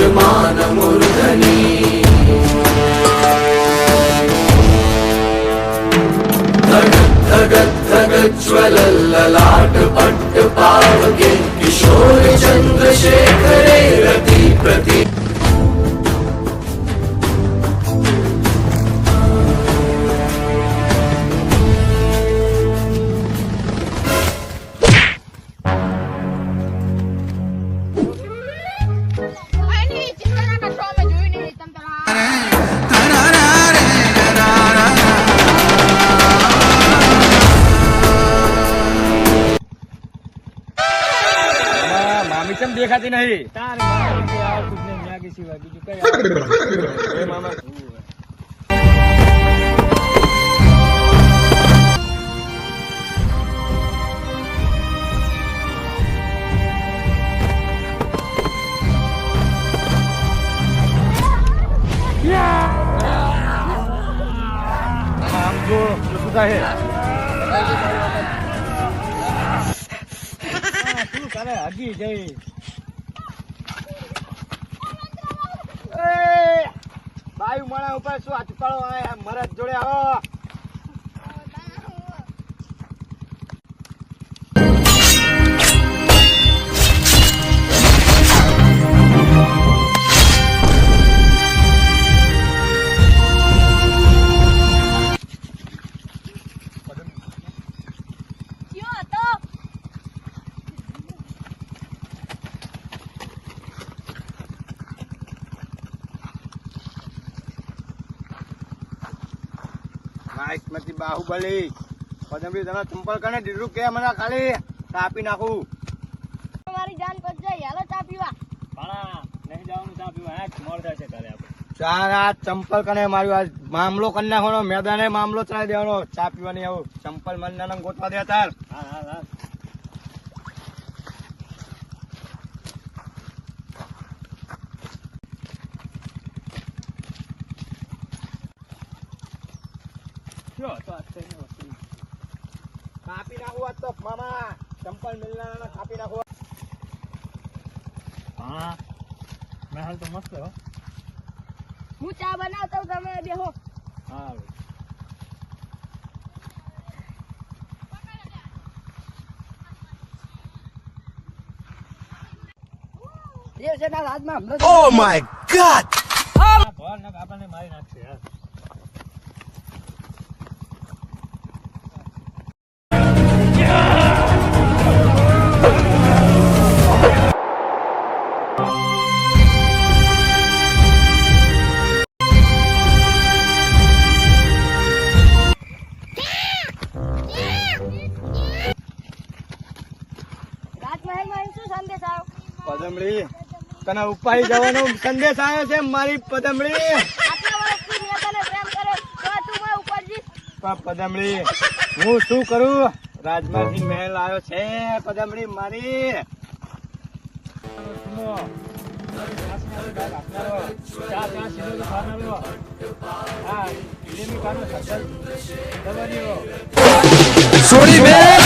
യജമാന മുരുകനീ ജ്വലല്ലലാട്ട് പട്ട് പാവകെ കിശോര ചന്ദ്രശേഖരേ രതി പ്രതി મામી કેમ દેખાતી નહીં? તારે કુછ નહીં ન્યા કે સિવાય બીજું કઈ મામા. આમ જો શું થાય? હા, શું હગી જઈ. એ, બાયુ માણા ઉપર શું આ ચુકાળો આ મરદ જોડે આવો. માઇકમાંથી બાહુબલી પદમરી તને ચંપલ કને દીધું કે મને ખાલી? કાપી નાખું. તમારી જાન પર જાય હાલો ચા પીવા. નહીં જવાનું ચા પીવા. હા મોડ થશે તારે આપણે. ચાર આ ચંપલ કને માર્યું આ મામલો કરી નાખવાનો મેદાને મામલો ચલાવી દેવાનો. ચા પીવાની આવું. ચંપલ મને ના ગોતવા દે તાર. હા હા હા. કાપી નાખું આજ તો મામા. ચંપલ મિલના કાપી નાખું. હા. મહેલ તો મસ્ત હો. હું ચા બનાવતો તમે બેહો હા. દેવસેના રાજમાં હમણાં my god! ભર ને આપણને મારી નાખશે યાર. પદમડી. તને ઉપાય જવાનો સંદેશ આવ્યો છે મારી પદમડી. પદમડી. હું શું કરું? રાજમાર્ગી મહેલ આવ્યો છે પદમડી મારી. સોરી બે